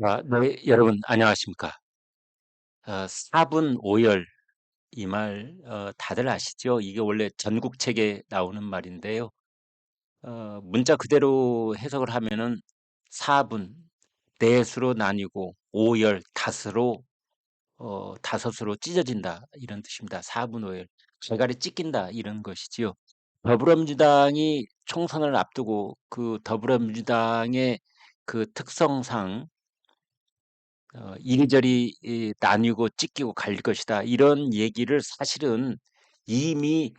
아, 네, 여러분 안녕하십니까? 어, 4분 5열 이 말 어, 다들 아시죠? 이게 원래 전국책에 나오는 말인데요. 어, 문자 그대로 해석을 하면은 4분 넷으로 나뉘고 5열 다섯으로 어, 다섯으로 찢어진다 이런 뜻입니다. 4분 5열 갈갈이 찢긴다 이런 것이지요. 더불어민주당이 총선을 앞두고 그 더불어민주당의 그 특성상 어, 이리저리 이 나뉘고 찢기고 갈릴 것이다. 이런 얘기를 사실은 이미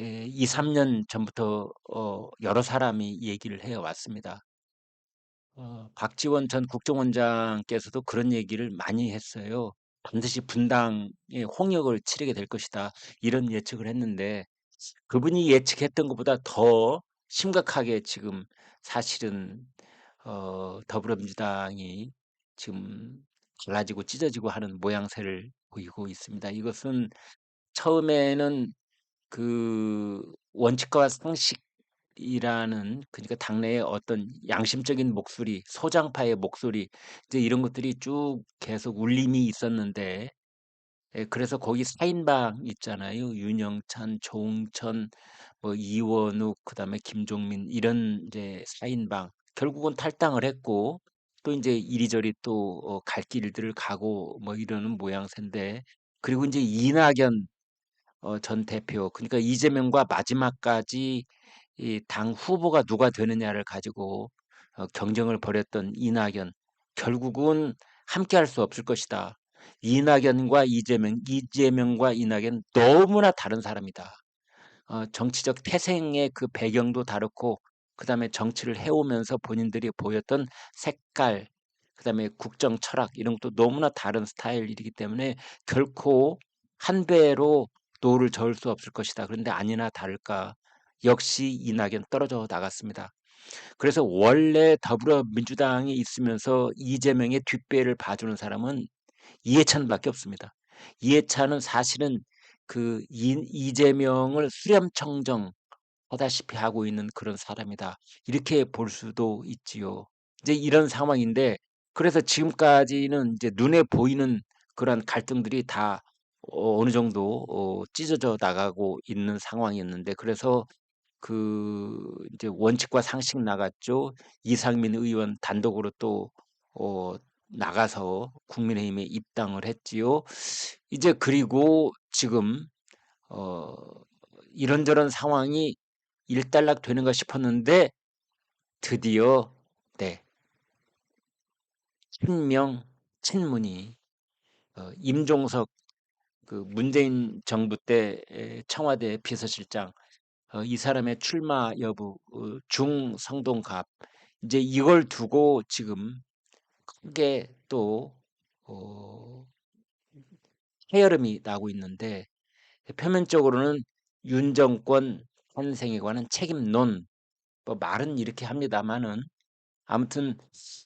에, 2, 3년 전부터 어, 여러 사람이 얘기를 해 왔습니다. 어, 박지원 전 국정원장께서도 그런 얘기를 많이 했어요. 반드시 분당의 홍역을 치르게 될 것이다. 이런 예측을 했는데 그분이 예측했던 것보다 더 심각하게 지금 사실은 어, 더불어민주당이 지금 갈라지고 찢어지고 하는 모양새를 보이고 있습니다. 이것은 처음에는 그 원칙과 상식이라는 그러니까 당내의 어떤 양심적인 목소리, 소장파의 목소리 이제 이런 것들이 쭉 계속 울림이 있었는데 예, 그래서 거기 4인방 있잖아요. 윤영찬, 조응천, 뭐 이원욱, 그다음에 김종민 이런 이제 4인방 결국은 탈당을 했고 또 이제 이리저리 또 어, 갈 길들을 가고 뭐 이러는 모양새인데 그리고 이제 이낙연 어, 전 대표 그러니까 이재명과 마지막까지 이당 후보가 누가 되느냐를 가지고 어, 경쟁을 벌였던 이낙연 결국은 함께 할 수 없을 것이다. 이낙연과 이재명, 이재명과 이낙연 너무나 다른 사람이다. 어, 정치적 태생의 그 배경도 다르고 그 다음에 정치를 해오면서 본인들이 보였던 색깔, 그 다음에 국정 철학 이런 것도 너무나 다른 스타일이기 때문에 결코 한 배로 노를 저을 수 없을 것이다. 그런데 아니나 다를까 역시 이낙연 떨어져 나갔습니다. 그래서 원래 더불어민주당이 있으면서 이재명의 뒷배를 봐주는 사람은 이해찬밖에 없습니다. 이해찬은 사실은 그 이, 이재명을 수렴청정 하다시피 하고 있는 그런 사람이다. 이렇게 볼 수도 있지요. 이제 이런 상황인데 그래서 지금까지는 이제 눈에 보이는 그런 갈등들이 다 어, 어느 정도 어, 찢어져 나가고 있는 상황이었는데 그래서 그 이제 원칙과 상식 나갔죠. 이상민 의원 단독으로 또 어, 나가서 국민의힘에 입당을 했지요. 이제 그리고 지금 어, 이런저런 상황이 일단락 되는가 싶었는데 드디어 네. 친명 친문이 어, 임종석 그 문재인 정부 때 청와대 비서실장 어, 이 사람의 출마 여부 어, 중성동갑 이제 이걸 두고 지금 크게 또 어, 해여름이 나고 있는데 표면적으로는 윤 정권 탄생에 관한 책임론 뭐 말은 이렇게 합니다만은 아무튼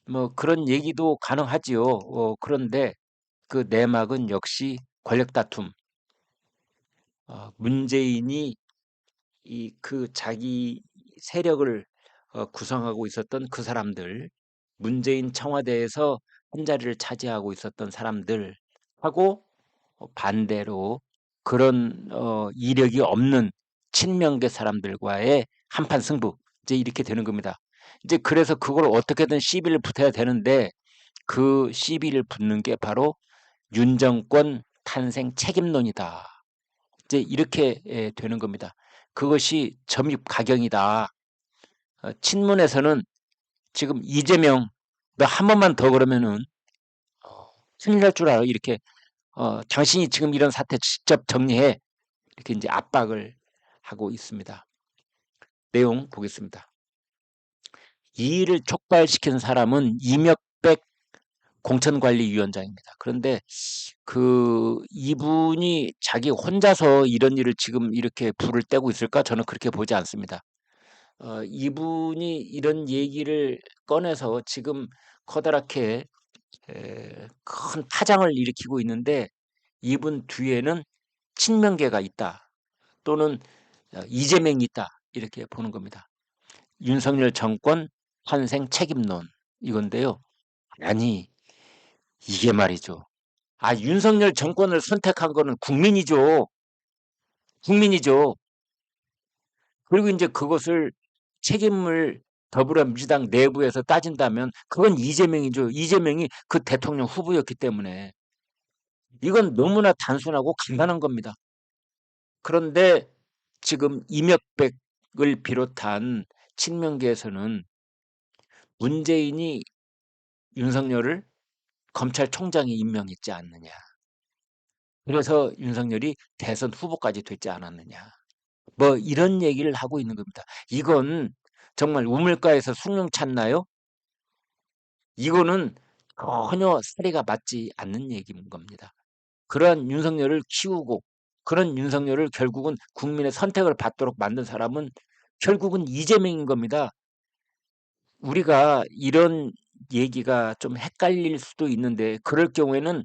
뭐 그런 얘기도 가능하지요. 어, 그런데 그 내막은 역시 권력 다툼. 어, 문재인이 이 그 자기 세력을 어, 구성하고 있었던 그 사람들, 문재인 청와대에서 한 자리를 차지하고 있었던 사람들 하고 어, 반대로 그런 어, 이력이 없는 친명계 사람들과의 한판 승부 이제 이렇게 되는 겁니다. 이제 그래서 그걸 어떻게든 시비를 붙여야 되는데 그 시비를 붙는 게 바로 윤 정권 탄생 책임론이다. 이제 이렇게 예, 되는 겁니다. 그것이 점입 가경이다. 어, 친문에서는 지금 이재명 너 한 번만 더 그러면은 어, 큰일 날 줄 알아. 이렇게 어, 당신이 지금 이런 사태 직접 정리해. 이렇게 이제 압박을 하고 있습니다. 내용 보겠습니다. 이 일을 촉발시킨 사람은 이명백 공천관리위원장입니다. 그런데 그 이분이 자기 혼자서 이런 일을 지금 이렇게 불을 떼고 있을까? 저는 그렇게 보지 않습니다. 어, 이분이 이런 얘기를 꺼내서 지금 커다랗게 에, 큰 파장을 일으키고 있는데 이분 뒤에는 친명계가 있다 또는 어, 이재명이 있다 이렇게 보는 겁니다. 윤석열 정권 환생 책임론 이건데요. 아니 이게 말이죠. 아, 윤석열 정권을 선택한 거는 국민이죠. 국민이죠. 그리고 이제 그것을 책임을 더불어민주당 내부에서 따진다면 그건 이재명이죠. 이재명이 그 대통령 후보였기 때문에 이건 너무나 단순하고 간단한 겁니다. 그런데 지금 이명백을 비롯한 친명계에서는 문재인이 윤석열을 검찰총장에 임명했지 않느냐. 그래서 윤석열이 대선 후보까지 됐지 않았느냐. 뭐 이런 얘기를 하고 있는 겁니다. 이건 정말 우물가에서 숭늉 찾나요? 이거는 전혀 사리가 맞지 않는 얘기인 겁니다. 그러한 윤석열을 키우고 그런 윤석열을 결국은 국민의 선택을 받도록 만든 사람은 결국은 이재명인 겁니다. 우리가 이런 얘기가 좀 헷갈릴 수도 있는데 그럴 경우에는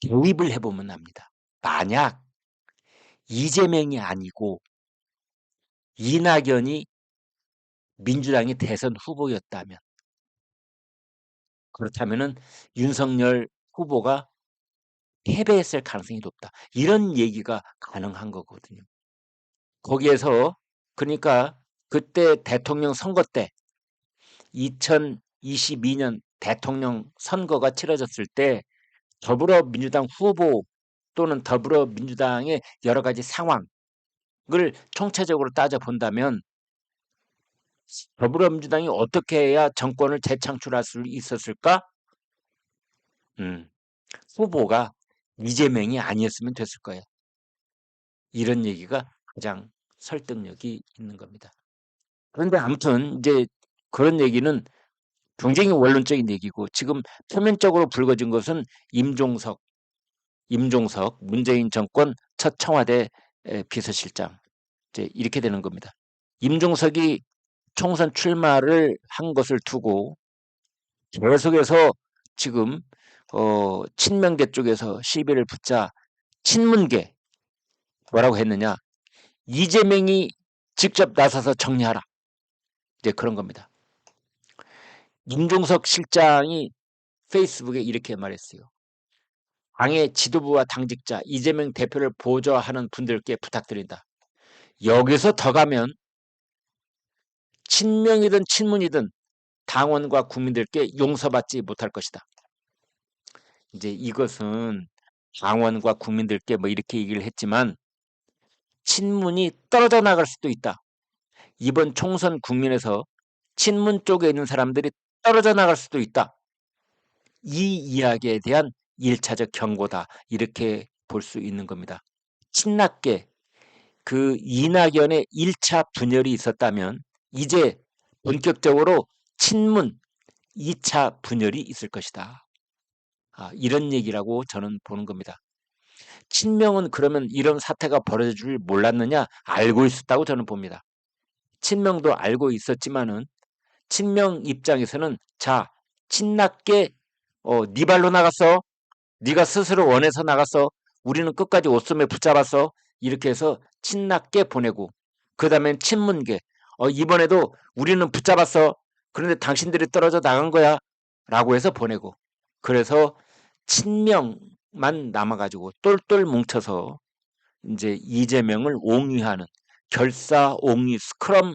대입을 해보면 압니다. 만약 이재명이 아니고 이낙연이 민주당의 대선 후보였다면 그렇다면은 윤석열 후보가 패배했을 가능성이 높다. 이런 얘기가 가능한 거거든요. 거기에서 그러니까 그때 대통령 선거 때 2022년 대통령 선거가 치러졌을 때 더불어민주당 후보 또는 더불어민주당의 여러 가지 상황을 총체적으로 따져 본다면 더불어민주당이 어떻게 해야 정권을 재창출할 수 있었을까? 음, 후보가 이재명이 아니었으면 됐을 거예요. 이런 얘기가 가장 설득력이 있는 겁니다. 그런데 아무튼 이제 그런 얘기는 굉장히 원론적인 얘기고 지금 표면적으로 불거진 것은 임종석, 임종석 문재인 정권 첫 청와대 비서실장 이제 이렇게 되는 겁니다. 임종석이 총선 출마를 한 것을 두고 계속해서 지금 어, 친명계 쪽에서 시비를 붙자 친문계 뭐라고 했느냐 이재명이 직접 나서서 정리하라 이제 그런 겁니다. 임종석 실장이 페이스북에 이렇게 말했어요. 당의 지도부와 당직자 이재명 대표를 보좌하는 분들께 부탁드린다. 여기서 더 가면 친명이든 친문이든 당원과 국민들께 용서받지 못할 것이다. 이제 이것은 당원과 국민들께 뭐 이렇게 얘기를 했지만 친문이 떨어져 나갈 수도 있다. 이번 총선 국민에서 친문 쪽에 있는 사람들이 떨어져 나갈 수도 있다. 이 이야기에 대한 1차적 경고다. 이렇게 볼 수 있는 겁니다. 친낙계 그 이낙연의 1차 분열이 있었다면 이제 본격적으로 친문 2차 분열이 있을 것이다. 아, 이런 얘기라고 저는 보는 겁니다. 친명은 그러면 이런 사태가 벌어질 줄 몰랐느냐? 알고 있었다고 저는 봅니다. 친명도 알고 있었지만은 친명 입장에서는 자 친낙계 어, 네 발로 나갔어. 네가 스스로 원해서 나갔어. 우리는 끝까지 옷소매 붙잡았어. 이렇게 해서 친낙계 보내고 그 다음엔 친문계 어, 이번에도 우리는 붙잡았어. 그런데 당신들이 떨어져 나간 거야. 라고 해서 보내고 그래서 친명만 남아가지고 똘똘 뭉쳐서 이제 이재명을 옹위하는 결사 옹위 스크럼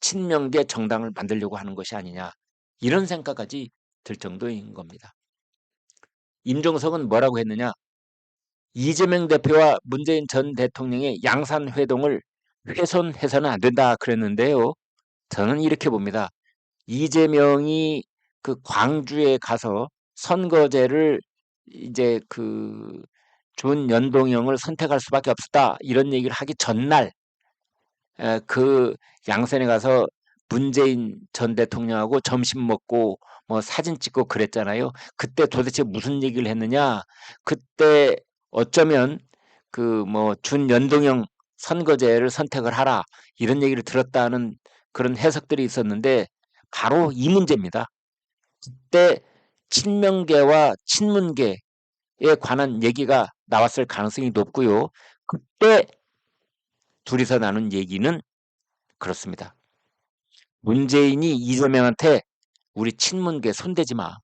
친명계 정당을 만들려고 하는 것이 아니냐 이런 생각까지 들 정도인 겁니다. 임종석은 뭐라고 했느냐 이재명 대표와 문재인 전 대통령의 양산 회동을 훼손해서는 안 된다 그랬는데요. 저는 이렇게 봅니다. 이재명이 그 광주에 가서 선거제를 이제 그 준연동형을 선택할 수밖에 없었다 이런 얘기를 하기 전날 그 양산에 가서 문재인 전 대통령하고 점심 먹고 뭐 사진 찍고 그랬잖아요. 그때 도대체 무슨 얘기를 했느냐? 그때 어쩌면 그 뭐 준연동형 선거제를 선택을 하라 이런 얘기를 들었다는 그런 해석들이 있었는데 바로 이 문제입니다. 그때 친명계와 친문계에 관한 얘기가 나왔을 가능성이 높고요. 그때 둘이서 나눈 얘기는 그렇습니다. 문재인이 이재명한테 우리 친문계 손대지 마.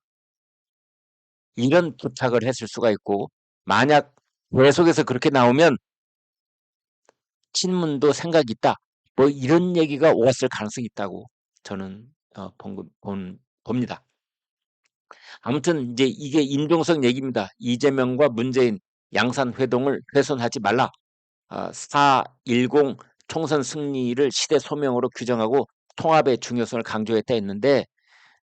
이런 부탁을 했을 수가 있고 만약 계속해서 그렇게 나오면 친문도 생각이 있다. 뭐 이런 얘기가 오갔을 가능성이 있다고 저는 어, 본, 본, 봅니다. 아무튼 이제 이게 임종석 얘기입니다. 이재명과 문재인 양산 회동을 훼손하지 말라. 아, 4.10 총선 승리를 시대 소명으로 규정하고 통합의 중요성을 강조했다 했는데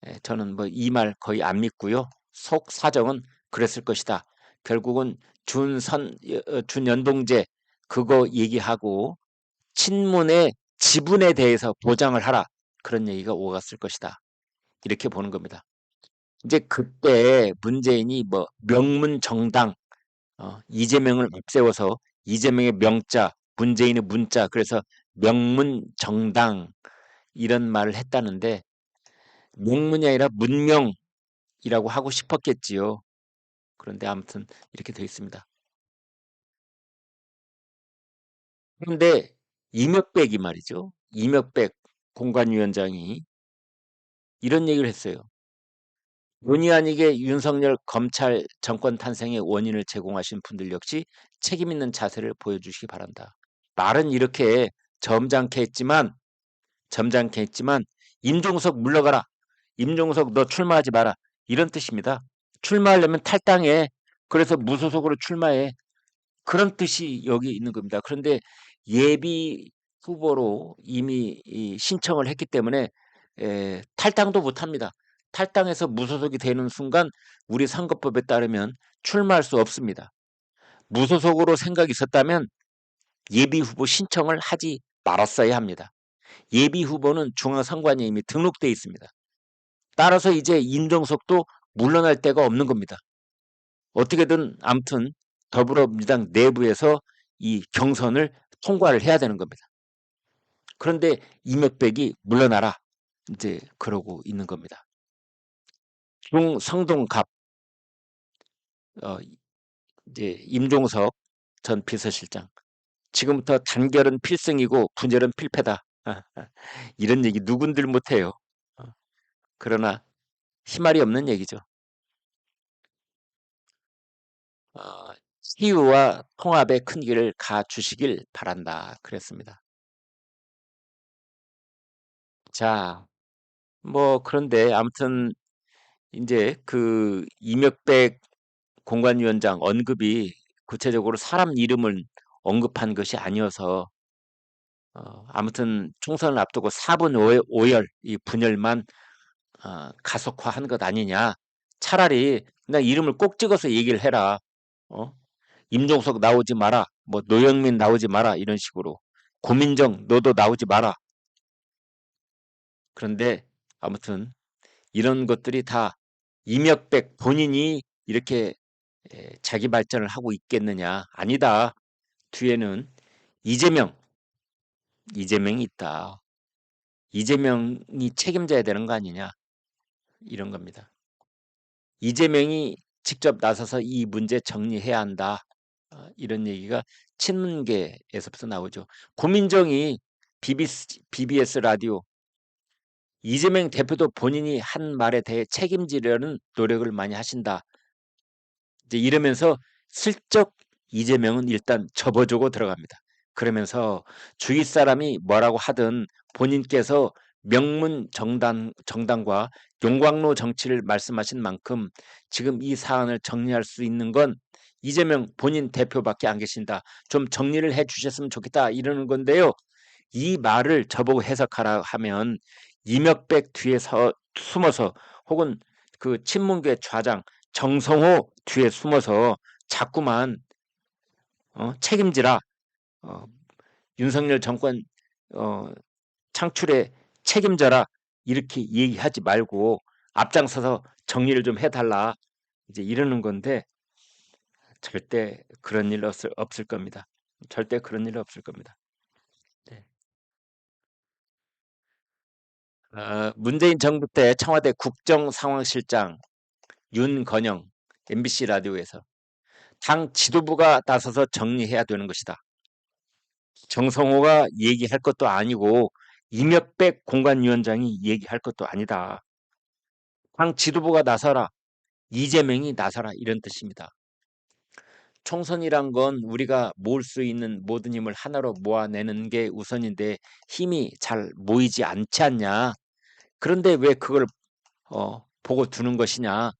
에, 저는 뭐 이 말 거의 안 믿고요. 속 사정은 그랬을 것이다. 결국은 준선 어, 준연동제 그거 얘기하고 친문의 지분에 대해서 보장을 하라 그런 얘기가 오갔을 것이다. 이렇게 보는 겁니다. 이제 그때 문재인이 뭐 명문 정당 어, 이재명을 앞세워서 이재명의 명자, 문재인의 문자 그래서 명문 정당 이런 말을 했다는데 명문이 아니라 문명이라고 하고 싶었겠지요. 그런데 아무튼 이렇게 되어 있습니다. 그런데 이명백이 말이죠. 이명백 공관위원장이 이런 얘기를 했어요. 본의 아니게 윤석열 검찰 정권 탄생의 원인을 제공하신 분들 역시 책임 있는 자세를 보여주시기 바란다. 말은 이렇게 점잖게 했지만 점잖게 했지만 임종석 물러가라. 임종석 너 출마하지 마라. 이런 뜻입니다. 출마하려면 탈당해. 그래서 무소속으로 출마해. 그런 뜻이 여기 있는 겁니다. 그런데 예비 후보로 이미 신청을 했기 때문에 에, 탈당도 못합니다. 탈당해서 무소속이 되는 순간 우리 선거법에 따르면 출마할 수 없습니다. 무소속으로 생각이 있었다면 예비 후보 신청을 하지 말았어야 합니다. 예비 후보는 중앙선관위에 이미 등록돼 있습니다. 따라서 이제 임종석도 물러날 데가 없는 겁니다. 어떻게든 아무튼 더불어민주당 내부에서 이 경선을 통과를 해야 되는 겁니다. 그런데 이명백이 물러나라 이제 그러고 있는 겁니다. 중 성동갑 어, 이제 임종석 전 비서실장 지금부터 단결은 필승이고 분열은 필패다. 이런 얘기 누군들 못해요. 어, 그러나 희말이 없는 얘기죠. 어, 치유와 통합의 큰 길을 가주시길 바란다. 그랬습니다. 자, 뭐 그런데 아무튼 이제 그 이명백 공관위원장 언급이 구체적으로 사람 이름을 언급한 것이 아니어서 어, 아무튼 총선을 앞두고 4분 5열 이 분열만 어, 가속화한 것 아니냐. 차라리 그냥 이름을 꼭 찍어서 얘기를 해라. 어? 임종석 나오지 마라. 뭐 노영민 나오지 마라. 이런 식으로. 고민정 너도 나오지 마라. 그런데 아무튼 이런 것들이 다 이명백 본인이 이렇게 자기 발전을 하고 있겠느냐? 아니다. 뒤에는 이재명, 이재명이 있다. 이재명이 책임져야 되는 거 아니냐? 이런 겁니다. 이재명이 직접 나서서 이 문제 정리해야 한다. 어, 이런 얘기가 친문계에서부터 나오죠. 고민정이 BBS, BBS 라디오 이재명 대표도 본인이 한 말에 대해 책임지려는 노력을 많이 하신다. 이제 이러면서 슬쩍 이재명은 일단 접어주고 들어갑니다. 그러면서 주위 사람이 뭐라고 하든 본인께서 명문 정당, 정당과 용광로 정치를 말씀하신 만큼 지금 이 사안을 정리할 수 있는 건 이재명 본인 대표밖에 안 계신다. 좀 정리를 해 주셨으면 좋겠다. 이러는 건데요. 이 말을 저보고 해석하라 하면 이명백 뒤에 서 숨어서 혹은 그 친문계 좌장 정성호 뒤에 숨어서 자꾸만 어, 책임지라 어, 윤석열 정권 어, 창출에 책임져라 이렇게 얘기하지 말고 앞장서서 정리를 좀 해달라 이제 이러는 건데 절대 그런 일 없을, 없을 겁니다. 절대 그런 일 없을 겁니다. 어, 문재인 정부 때 청와대 국정상황실장 윤건영 MBC 라디오에서 당 지도부가 나서서 정리해야 되는 것이다. 정성호가 얘기할 것도 아니고 이명백 공관위원장이 얘기할 것도 아니다. 당 지도부가 나서라. 이재명이 나서라 이런 뜻입니다. 총선이란 건 우리가 모을 수 있는 모든 힘을 하나로 모아내는 게 우선인데 힘이 잘 모이지 않지 않냐. 그런데 왜 그걸 어, 보고 두는 것이냐.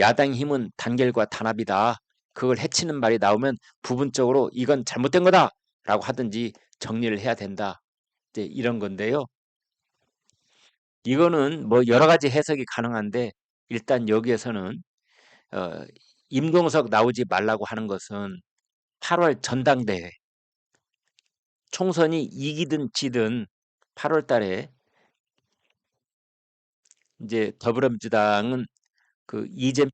야당 힘은 단결과 단합이다. 그걸 해치는 말이 나오면 부분적으로 이건 잘못된 거다 라고 하든지 정리를 해야 된다. 이제 이런 건데요. 이거는 뭐 여러 가지 해석이 가능한데 일단 여기에서는 어, 임동석 나오지 말라고 하는 것은 8월 전당대회. 총선이 이기든 지든 8월 달에 이제 더불어민주당은 그 이재명